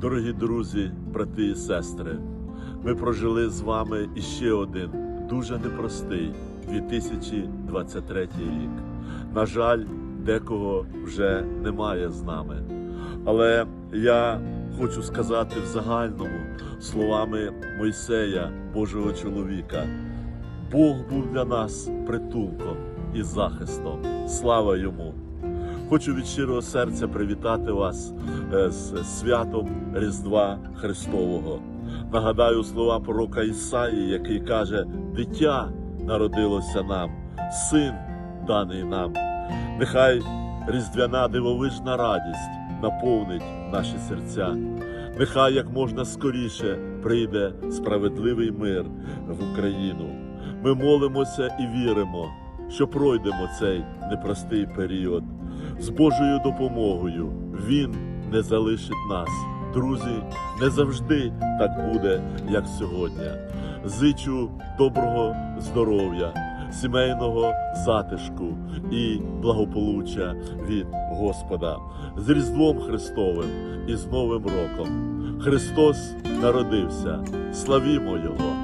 Дорогі друзі, брати і сестри, ми прожили з вами іще один дуже непростий 2023 рік. На жаль, декого вже немає з нами. Але я хочу сказати в загальному словами Мойсея, Божого чоловіка. Бог був для нас притулком і захистом. Слава йому! Хочу від щирого серця привітати вас е, з святом Різдва Христового. Нагадаю слова пророка Ісаї, який каже: Дитя народилося нам, син даний нам. Нехай різдвяна дивовижна радість наповнить наші серця. Нехай як можна скоріше прийде справедливий мир в Україну. Ми молимося і віримо, що пройдемо цей непростий період. З Божою допомогою Він не залишить нас. Друзі, не завжди так буде, як сьогодні. Зичу доброго здоров'я, сімейного затишку і благополуччя від Господа з Різдвом Христовим і з Новим роком. Христос народився. Славімо Його!